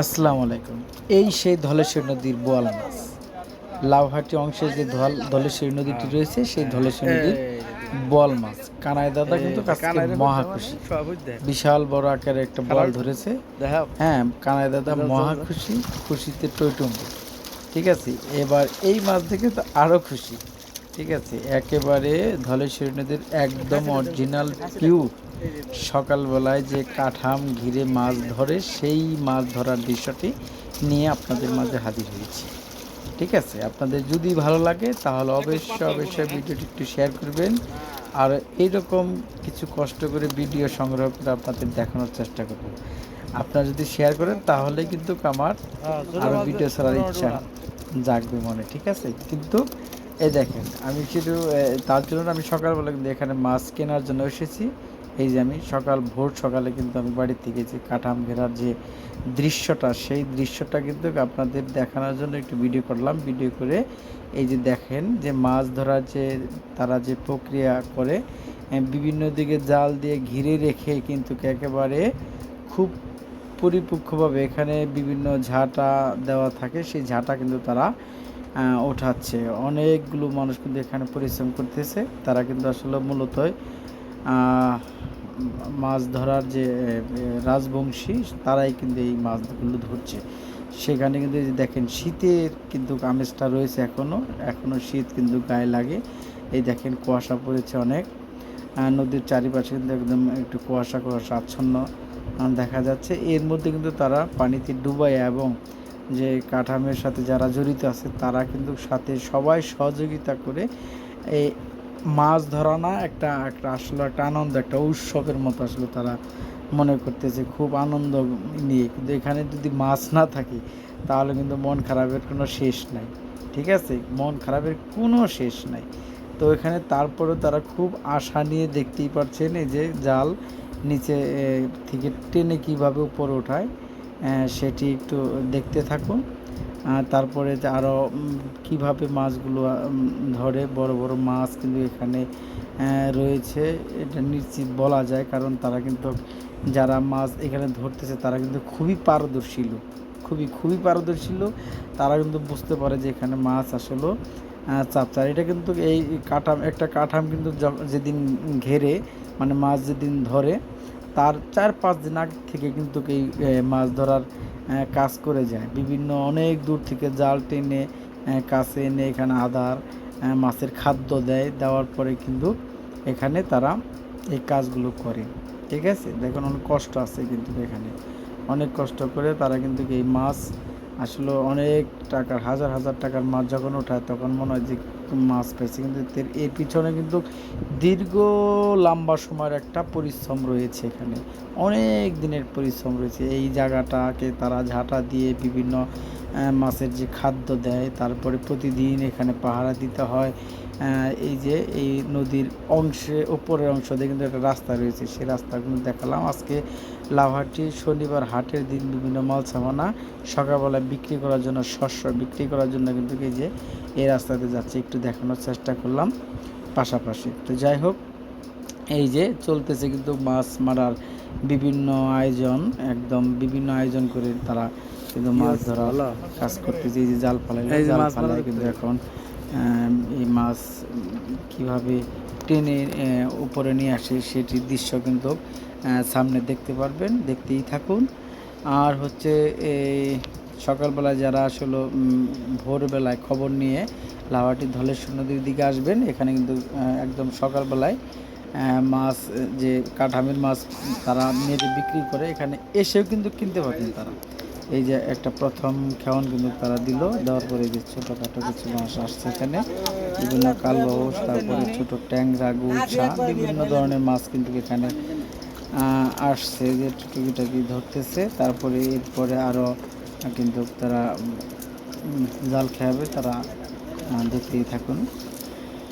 আসসালামু আলাইকুম। এই সেই ধলেশ্বরী নদীর বোয়াল মাছ লাউহাটি অংশে যে ধল ধলেশ্বরী নদীটি রয়েছে সেই ধলেশ্বরী নদীর বোয়াল মাছ। কানাই দাদা কিন্তু আজকে মহা খুশি বিশাল বড় আকারে একটা বল ধরেছে। হ্যাঁ কানাই দাদা মহা খুশি খুশিতে টইটুম্বু। ঠিক আছে এবার এই মাছ দেখে তো আরও খুশি। ঠিক আছে একেবারে ধলেশ্বরী নদীর একদম অরিজিনাল পিওর সকালবেলায় যে কাঠাম ঘিরে মাছ ধরে, সেই মাছ ধরার দৃশ্যটি নিয়ে আপনাদের মাঝে হাজির হয়েছি। ঠিক আছে? আপনাদের যদি ভালো লাগে, তাহলে অবশ্যই অবশ্যই ভিডিওটি একটু শেয়ার করবেন। আর এইরকম কিছু কষ্ট করে ভিডিও সংগ্রহ করে আপনাদের দেখানোর চেষ্টা করব। আপনারা যদি শেয়ার করেন তাহলে কিন্তু আমার আরও ভিডিও ছাড়ার ইচ্ছা জাগবে মনে, ঠিক আছে? কিন্তু এই দেখেন, আমি শুধু তার জন্য আমি সকালবেলা কিন্তু এখানে মাছ কেনার জন্য এসেছি। এই যে আমি সকাল, ভোর সকালে কিন্তু আমি বাড়ি থেকে যে কাঠাম ঘেরার যে দৃশ্যটা, সেই দৃশ্যটা কিন্তু আপনাদের দেখানোর জন্য একটু ভিডিও করলাম। ভিডিও করে এই যে দেখেন যে মাছ ধরার যে, তারা যে প্রক্রিয়া করে বিভিন্ন দিকে জাল দিয়ে ঘিরে রেখে কিন্তু একেবারে খুব পরিপক্ষভাবে এখানে বিভিন্ন ঝাঁটা দেওয়া থাকে। সেই ঝাঁটা কিন্তু তারা ওঠাচ্ছে। অনেকগুলো মানুষ কিন্তু এখানে পরিশ্রম করতেছে। তারা কিন্তু আসলে মূলত মাছ ধরার যে রাজবংশী, তারাই কিন্তু এই মাছগুলো ধরছে। সেখানে কিন্তু দেখেন, শীতের কিন্তু আমেজটা রয়েছে এখনও এখনও শীত কিন্তু গায়ে লাগে। এই দেখেন, কুয়াশা পড়েছে অনেক। নদীর চারিপাশে কিন্তু একদম একটু কুয়াশা কুয়াশা আচ্ছন্ন দেখা যাচ্ছে। এর মধ্যে কিন্তু তারা পানিতে ডুবায় এবং যে কাঠামের সাথে যারা জড়িত আছে, তারা কিন্তু সাথে সবাই সহযোগিতা করে এই মাছ ধরা না একটা একটা আসলে একটা আনন্দ, একটা উৎসবের মতো আসলে তারা মনে করতেছে, খুব আনন্দ নিয়ে। কিন্তু এখানে যদি মাছ না থাকে, তাহলে কিন্তু মন খারাপের কোনো শেষ নাই। ঠিক আছে? মন খারাপের কোনো শেষ নাই। তো এখানে তারপরেও তারা খুব আশা নিয়ে দেখতেই পাচ্ছেন এই যে জাল নিচে থেকে টেনে কীভাবে উপরে ওঠায় সেটি একটু দেখতে থাকুন। তারপরে আরও কীভাবে মাছগুলো ধরে, বড় বড় মাছ কিন্তু এখানে রয়েছে। এটা নিশ্চিত বলা যায়, কারণ তারা কিন্তু, যারা মাছ এখানে ধরতেছে, তারা কিন্তু খুবই পারদর্শী লোক। খুবই খুবই পারদর্শী লোক। তারা কিন্তু বুঝতে পারে যে এখানে মাছ আসলে চাপচার এটা কিন্তু এই কাঠাম, একটা কাঠাম কিন্তু যেদিন ঘেরে মানে মাছ যেদিন ধরে, তার চার পাঁচ দিন আগে থেকে কিন্তু এই মাছ ধরার কাজ করে যায়। বিভিন্ন অনেক দূর থেকে জাল টেনে কাছে এনে এখানে আদার মাছের খাদ্য দেয়। দেওয়ার পরে কিন্তু এখানে তারা এই কাজগুলো করে। ঠিক আছে? দেখুন, অনেক কষ্ট আছে কিন্তু এখানে। অনেক কষ্ট করে তারা কিন্তু এই মাছ আসলে অনেক টাকার, হাজার হাজার টাকার মাছ যখন ওঠায় তখন মনে হয় যে মাছ পাইছে কিন্তু এর- পিছনে কিন্তু দীর্ঘ লম্বা সময়ের একটা পরিশ্রম রয়েছে এখানে। অনেক দিনের পরিশ্রম রয়েছে। এই জায়গাটাকে তারা ঝাঁটা দিয়ে বিভিন্ন মাছের যে খাদ্য দেয়, তারপরে প্রতিদিন এখানে পাহারা দিতে হয়। এই যে এই নদীর অংশে ওপরের অংশ দিয়ে কিন্তু একটা রাস্তা রয়েছে। সেই রাস্তাগুলো দেখালাম। আজকে লাভাটি শনিবার হাটের দিন বিভিন্ন মাল সামানা সকালবেলা বিক্রি করার জন্য, শস্য বিক্রি করার জন্য কিন্তু এই যে এই রাস্তাতে যাচ্ছে। একটু দেখানোর চেষ্টা করলাম পাশাপাশি। তো যাই হোক, এই যে চলতেছে কিন্তু মাছ মারার বিভিন্ন আয়োজন, একদম বিভিন্ন আয়োজন করে তারা কিন্তু মাছ ধরা কাজ করতেছে এই যে জাল ফালাই জাল ফালাই কিন্তু এখন এই মাছ কীভাবে টেনে উপরে নিয়ে আসে সেটির দৃশ্য কিন্তু সামনে দেখতে পারবেন দেখতেই থাকুন। আর হচ্ছে এই সকালবেলা যারা আসলে ভোরবেলায় খবর নিয়ে লাভাটি ধলেশ্বর নদীর দিকে আসবেন এখানে কিন্তু একদম সকালবেলায় মাছ যে কাঠামের মাছ তারা মেরে বিক্রি করে এখানে এসেও কিন্তু কিনতে পারবেন তারা। এই যে একটা প্রথম খেওয়ান কিন্তু তারা দিল, দেওয়ার পরে যে ছোটোখাটো কিছু মাছ আসছে এখানে। বিভিন্ন কালবাউস, তারপরে ছোট ট্যাংরা, গুলশা, বিভিন্ন ধরনের মাছ কিন্তু এখানে আসছে। যে টুকিটাকি ধরতেছে, তারপরে এরপরে আরও কিন্তু তারা জাল খেয়াবে, তারা দেখতেই থাকুন।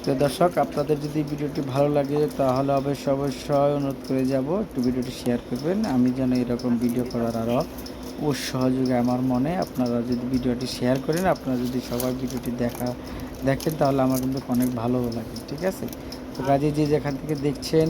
তো দর্শক, আপনাদের যদি ভিডিওটি ভালো লাগে, তাহলে অবশ্যই অবশ্যই অনুরোধ করে যাব। একটু ভিডিওটি শেয়ার করবেন। আমি যেন এরকম ভিডিও করার আরও ও সহযোগে আমার মনে, আপনারা যদি ভিডিওটি শেয়ার করেন, আপনারা যদি সবার ভিডিওটি দেখা, দেখেন, তাহলে আমার কিন্তু অনেক ভালো লাগে, ঠিক আছে? তো কাজে যে যেখান থেকে দেখছেন,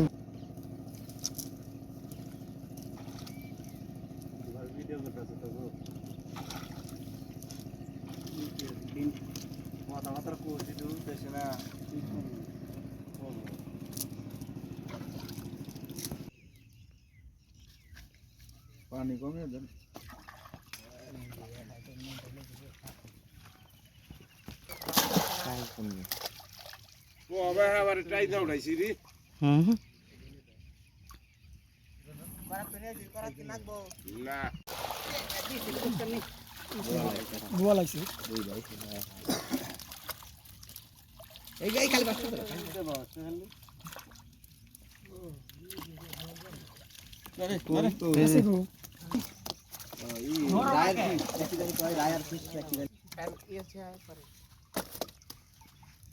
পানি কমিয়ে দেন। ও আবার ট্রাই দাও উঠাইছি রে হুম।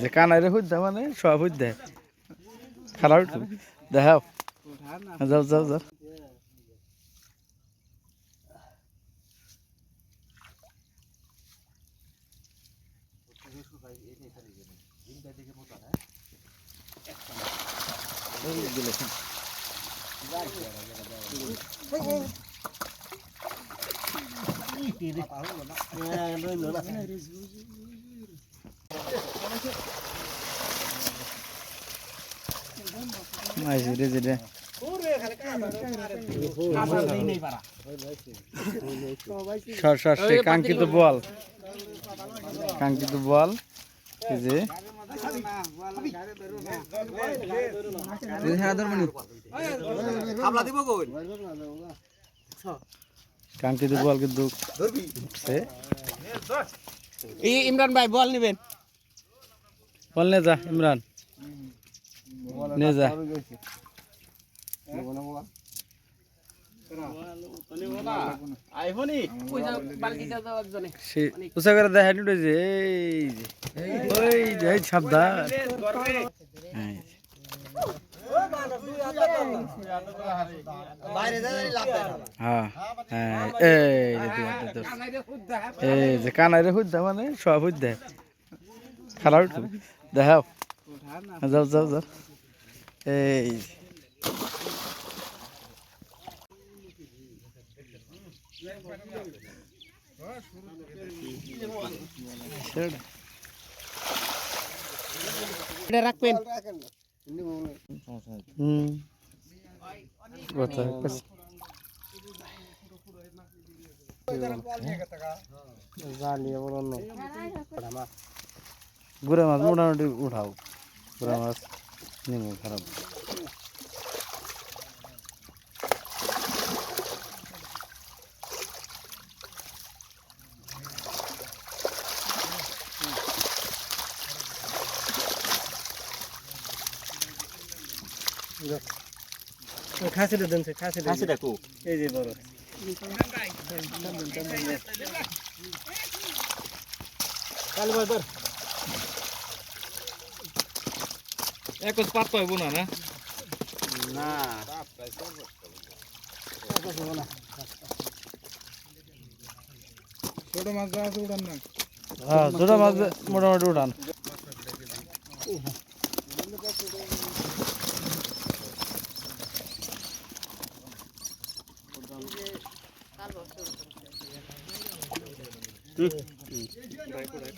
যে কানাইরে হুদ্দা মানে সব হুদ্দা খারাপ দেখাও যাও যাও যাও সর সর সে কাঙ্ক্ষিত বল। কাঙ্ক্ষিত বল। যে। কাঙ্ক্ষিত বল কিন্তু। উঠছে। ইমরান ভাই বল নিবেন। বল নে যা ইমরান। নে যা। যে কানাইরে হুদ্দা মানে সব হুদ্দা একটু দেখাও। যাও যাও যাও। এই যে। ছেড়ে। এটা রাখবেন। হুম। গুড়া মাছ মোটামুটি উঠাও। গুড়া মাছ নিমু খারাপ। খাসিটা দেন খাসিটা খাসিটা কো এই যে বড়। কালু ধর। একজ পাত পাইব না না? না। ছোট মাছ আছে উড়ান না। হ্যাঁ মাছ মোটামুটি 嗯。一百一